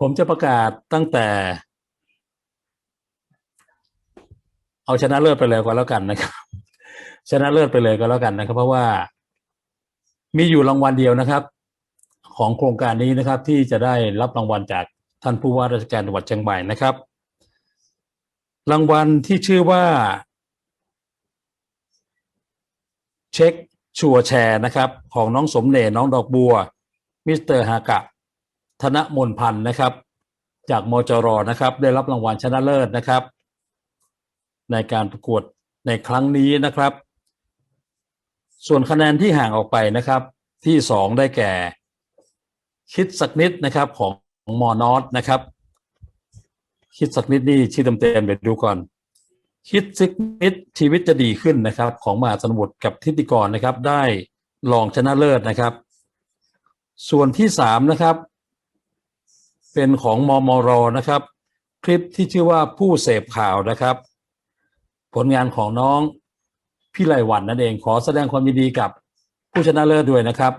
ผมจะประกาศตั้งแต่ เอาชนะเลิศไปเลยก็แล้วกันนะครับ ชนะเลิศไปเลยก็แล้วกันนะครับ เพราะว่ามีอยู่รางวัลเดียวนะครับ ของโครงการนี้นะครับ ที่จะได้รับรางวัลจากท่านผู้ว่าราชการจังหวัดเชียงใหม่นะครับ รางวัลที่ชื่อว่า เช็คชัวร์แชร์นะครับ ของน้องสมเนน้องดอกบัวมิสเตอร์ฮากะ ธนมนพันธ์นะครับ จากมจรนะครับ ได้รับรางวัลชนะเลิศนะครับ ในการประกวดในครั้งนี้นะครับ ส่วนคะแนนที่ห่างออกไปนะครับ ที่สองได้แก่ คิดสักนิดนะครับของมอนอสนะครับ คิดสักนิดนี่ชื่อเต็มๆเดี๋ยวดูก่อน คิดสักนิดชีวิตจะดีขึ้นนะครับ ของมหาสมุทรกับทิติกรนะครับ ได้รองชนะเลิศนะครับ ส่วนที่สามนะครับ เป็นของมมรนะครับ คลิปที่ชื่อว่าผู้เสพข่าวนะครับ ผลงานของน้องพี่ไลวันนั่นเองขอแสดงความยินดีกับผู้ชนะเลิศด้วยนะครับ